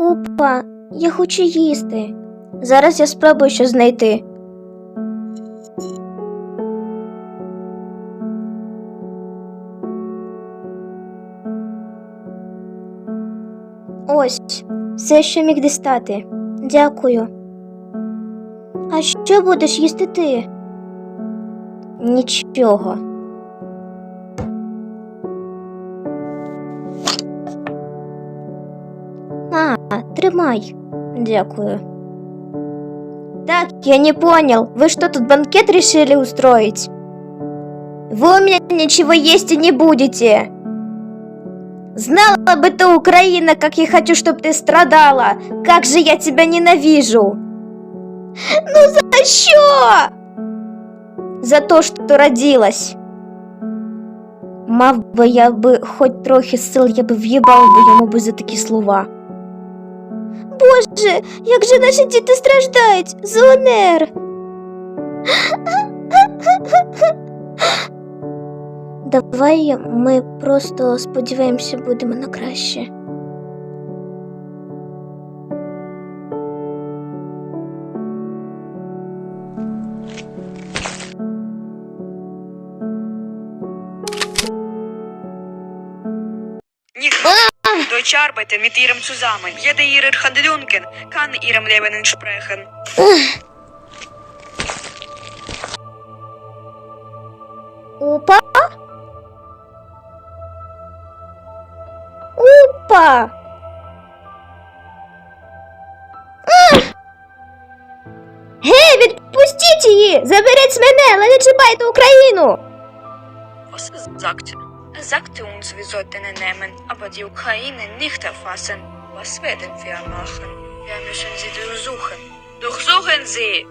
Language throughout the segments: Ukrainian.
купа. Я хочу їсти. Зараз я спробую щось знайти. Ось, все, що міг дістати. Дякую. А що будеш їсти ти? Нічого. Тримай. Дякую. Так, я не понял. Вы что, тут банкет решили устроить? Вы у меня ничего есть и не будете. Знала бы ты, Украина, как я хочу, чтобы ты страдала. Как же я тебя ненавижу. Ну за що? За то, що родилась. Мав би я би хоч трохи сил, я би в'їбав би йому би за такі слова. Боже, як же наші діти страждають, Зонер. Давай ми просто сподіваємося, будемо на краще. Deutsch arbeiten mit ihrem zusammen. Jeder ihrer Handlungen kann ihrem Leben entsprechen. Опа. Опа. Гей, відпустіть її! Заберіть мене, але не чіпайте Україну! Was sagt? Er sagte uns, wir sollten ihn nehmen, aber die Ukraine nicht erfassen. Was werden wir machen? Wir müssen sie durchsuchen. Durchsuchen sie!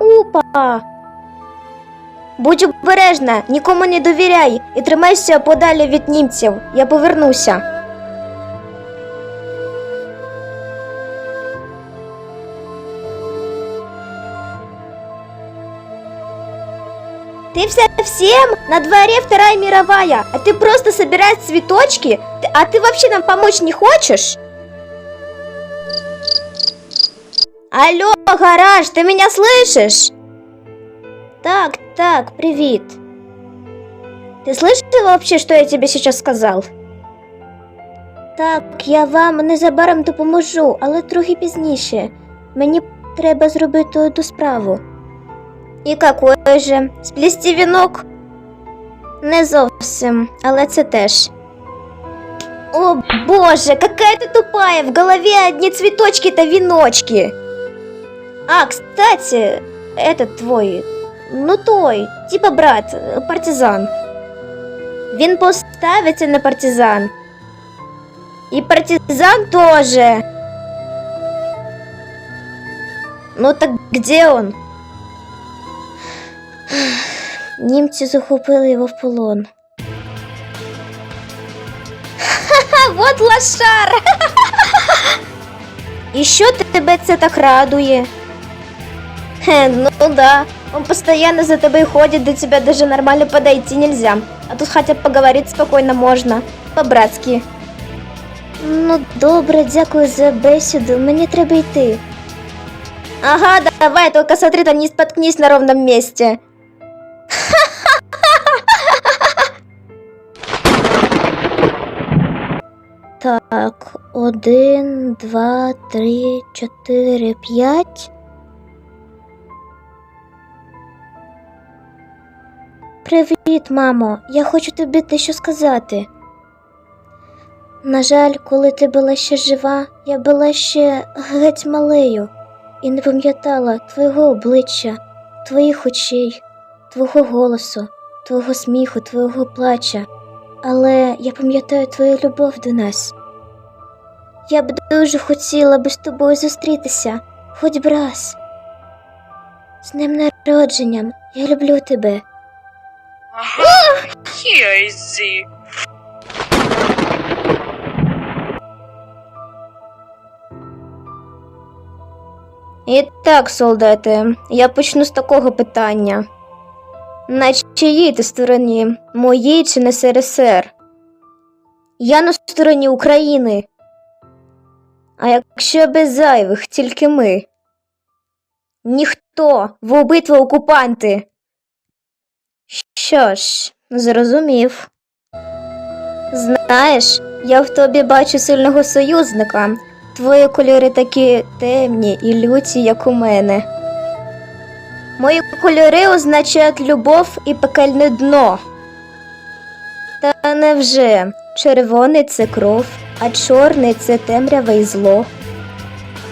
Опа. Будь обережна, нікому не довіряй і тримайся подалі від німців. Я повернуся. Ты совсем? На дворе Вторая мировая, а ты просто собираешь цветочки? Ты- А ты вообще нам помочь не хочешь? Алло, гараж, ты меня слышишь? Так, так, привет. Ты слышал вообще, что я тебе сейчас сказал? Так, я вам незабаром допоможу, але трохи пізніше. Мені треба зробити одну справу. І какое же? Сплісти вінок? Не зовсім, але це теж. О боже, какая ты тупая! В голове одни цветочки то веночки. А, кстати, этот твой, ну той, типа брат, э, партизан. Він поставиться на партизан. І партизан тоже. Ну так где он? Німці захопили його в полон. Ха-ха, вот лошар! І що тебе це так радує? Хе, ну да, он постоянно за тобой ходит, до тебя даже нормально подойти нельзя. А тут хотя б поговорить спокойно можно, по-братськи. Ну, добре, дякую за бесіду, мені треба йти. Ага, давай, только смотри, там не споткнись на ровном месте. Так, один, два, три, чотири, п'ять. Привіт, мамо. Я хочу тобі дещо сказати. На жаль, коли ти була ще жива, я була ще геть малею і не пам'ятала твого обличчя, твоїх очей, твого голосу, твого сміху, твого плача. Але я пам'ятаю твою любов до нас. Я б дуже хотіла би з тобою зустрітися, хоч б раз. З днем народженням, я люблю тебе. Hier. І так, солдати, я почну з такого питання. На чиїй ти стороні? Моїй чи на СРСР? Я на стороні України. А якщо без зайвих, тільки ми. Ніхто в обидва окупанти. Що ж, зрозумів. Знаєш, я в тобі бачу сильного союзника. Твої кольори такі темні і люті, як у мене. Мої кольори означають любов і пекельне дно. Та невже червоний це кров, а чорний це темрява і зло.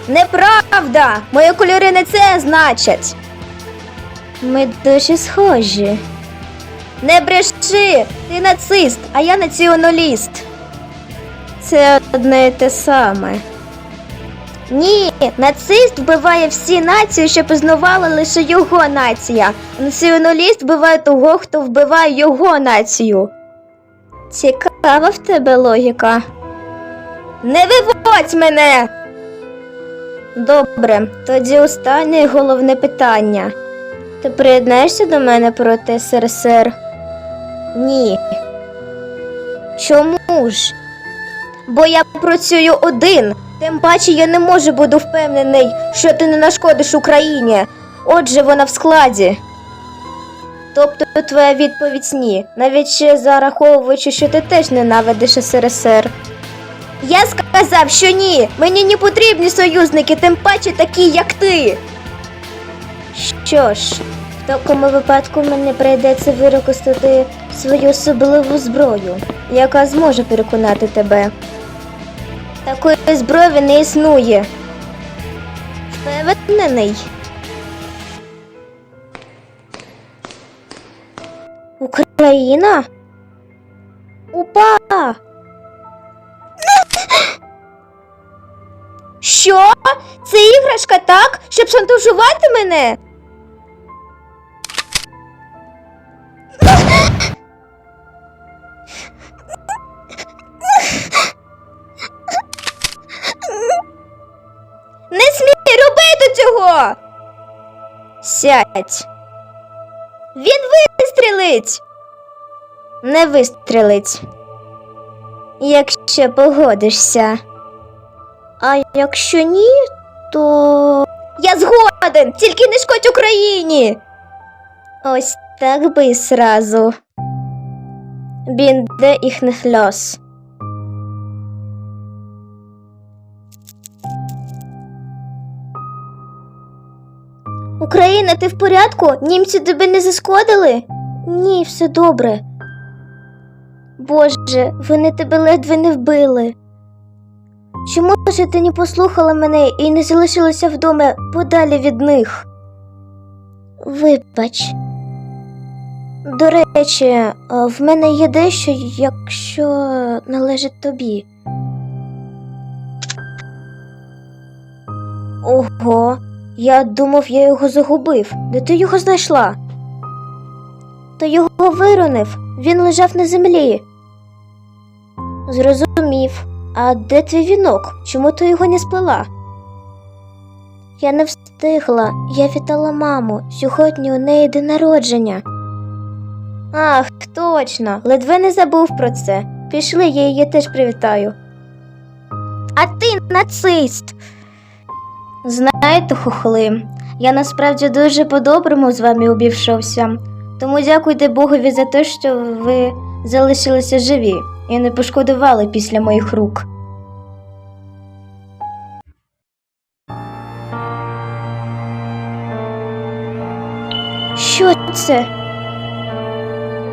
Неправда! Мої кольори не це значать. Ми дуже схожі. Не бреши! Ти нацист, а я націоналіст. Це одне і те саме. Ні, нацист вбиває всі нації, що пізнавала лише його нація. Націоналіст вбиває того, хто вбиває його націю. Цікава в тебе логіка. Не виводь мене. Добре, тоді останнє головне питання. Ти приєднаєшся до мене проти СРСР? Ні. Чому ж? Бо я працюю один. Тим паче я не можу бути впевнений, що ти не нашкодиш Україні. Отже, вона в складі. Тобто твоя відповідь ні, навіть ще зараховуючи, що ти теж ненавидиш СРСР. Я сказав, що ні. Мені не потрібні союзники, тим паче такі, як ти. Що ж, в такому випадку мені прийдеться вирокостити свою особливу зброю, яка зможе переконати тебе. Такої зброї не існує. Впевнений. Україна? Упа! Що? Це іграшка так, щоб шантажувати мене? Сядь. Він вистрілить. Не вистрілить. Якщо погодишся. А якщо ні, то. Я згоден! Тільки не шкодь Україні. Ось так би і сразу. Бінде їх не Україна, ти в порядку? Німці тебе не зашкодили? Ні, все добре. Боже, вони тебе ледве не вбили. Чому ж ти не послухала мене і не залишилася вдома подалі від них? Вибач. До речі, в мене є дещо, якщо належить тобі. Ого, я думав, я його загубив. Де ти його знайшла? Та його виронив. Він лежав на землі. Зрозумів. А де твій вінок? Чому ти його не сплела? Я не встигла. Я вітала маму. Сьогодні у неї день народження. Ах, точно, ледве не забув про це. Пішли, я її теж привітаю. А ти нацист. Знаєте, хохли, я насправді дуже по-доброму з вами обійшовся. Тому дякуйте Богові за те, що ви залишилися живі і не пошкодували після моїх рук. Що це?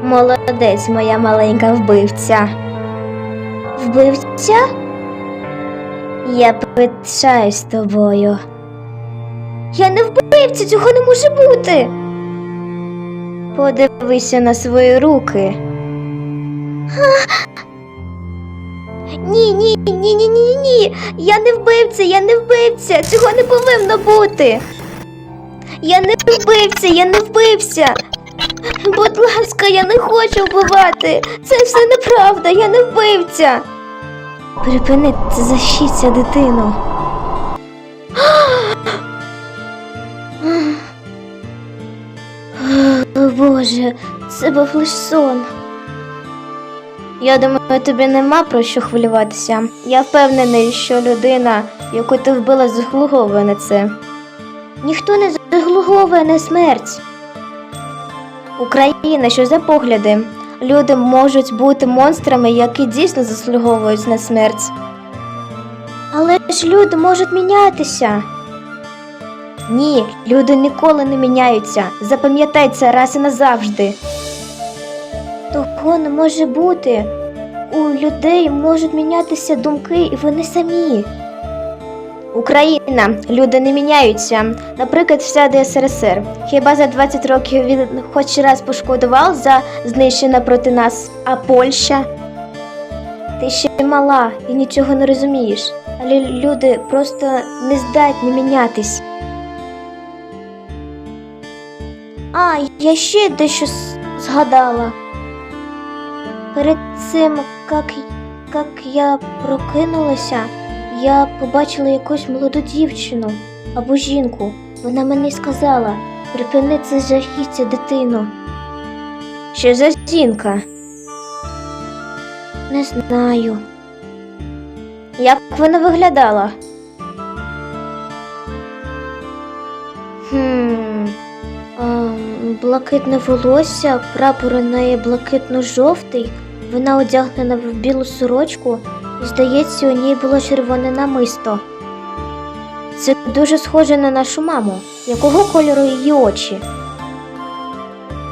Молодець, моя маленька вбивця. Вбивця? Я пишаюсь тобою. Я не вбивця, цього не може бути. Подивися на свої руки. Ні, ні, ні, ні, ні, ні. Я не вбивця, я не вбивця. Цього не повинно бути. Я не вбивця, я не вбивця. Будь ласка, я не хочу вбивати. Це все неправда, я не вбивця. Припини, це дитину. О Боже, це був лиш сон. Я думаю, тобі нема про що хвилюватися. Я впевнений, що людина, яку ти вбила, заслуговує на це. Ніхто не заслуговує на смерть. Україна, що за погляди? Люди можуть бути монстрами, які дійсно заслуговують на смерть. Але ж люди можуть мінятися. Ні, люди ніколи не міняються. Запам'ятай раз і назавжди. Того не може бути. У людей можуть мінятися думки, і вони самі. Україна, люди не міняються. Наприклад, вся ДСРСР. Хіба за 20 років він хоч раз пошкодував за знищення проти нас, а Польща? Ти ще мала і нічого не розумієш. Але люди просто не здатні мінятись. А, я ще дещо згадала. Перед цим, як, як я прокинулася, я побачила якусь молоду дівчину або жінку. Вона мені сказала: припини це жахіття, дитину. Що за жінка? Не знаю. Як вона виглядала? Хм. Ем, блакитне волосся, прапор у неї блакитно-жовтий, вона одягнена в білу сорочку, здається, у ній було червоне намисто. Це дуже схоже на нашу маму. Якого кольору її очі?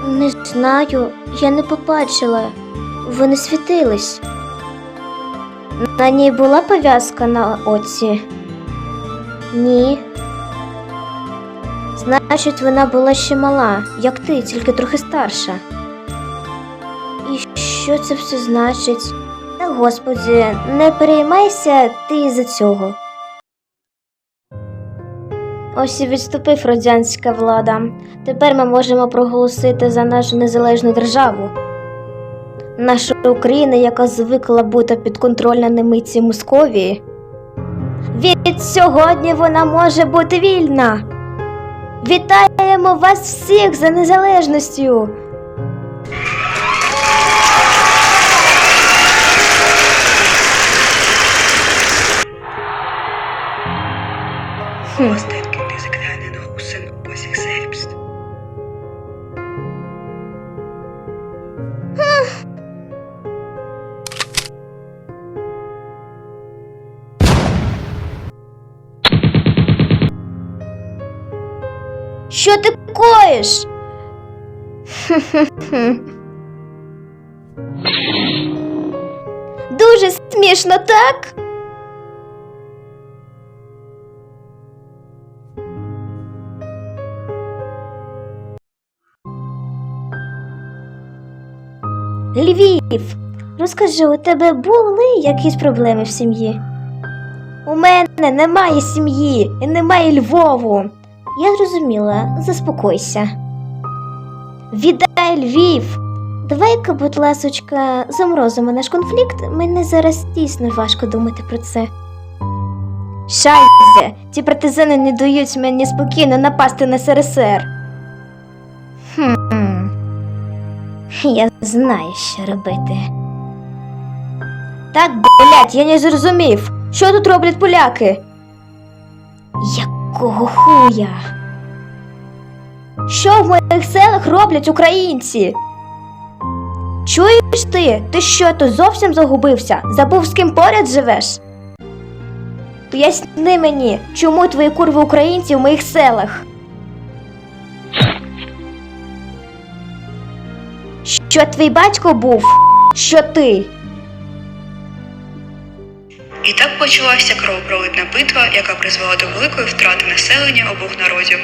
Не знаю, я не побачила. Вони світились. На ній була пов'язка на оці? Ні. Значить, вона була ще мала, як ти, тільки трохи старша. І що це все значить? Та господі, не переймайся ти із-за цього. Ось і відступив радянська влада. Тепер ми можемо проголосити за нашу незалежну державу. Наша Україна, яка звикла бути підконтрольна немиці Московії. Від сьогодні вона може бути вільна. Вітаємо вас всіх за незалежністю! Was denken diese kleinen Russen über sich selbst? Що ти коїш? Дуже смішно, так? Львів, розкажи, у тебе були якісь проблеми в сім'ї? У мене немає сім'ї і немає Львову. Я зрозуміла, заспокойся. Віддай Львів. Давай-ка, будь ласочка, заморозимо наш конфлікт. Мені зараз дійсно важко думати про це. Шайзе, ті партизани не дають мені спокійно напасти на СРСР. Хм. Я знаю, що робити. Так, блядь, я не зрозумів. Що тут роблять поляки? Якого хуя? Що в моїх селах роблять українці? Чуєш ти? Ти що тут зовсім загубився? Забув, з ким поряд живеш? Поясни мені, чому твої курви українці в моїх селах? Що твій батько був? Що ти? І так почалася кровопролитна битва, яка призвела до великої втрати населення обох народів.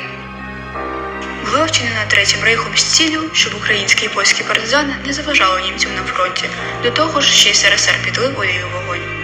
Була на Третім рейхом з цілю, щоб українські і польські партизани не заважали німцям на фронті. До того ж, ще й СРСР підлив олію вогонь.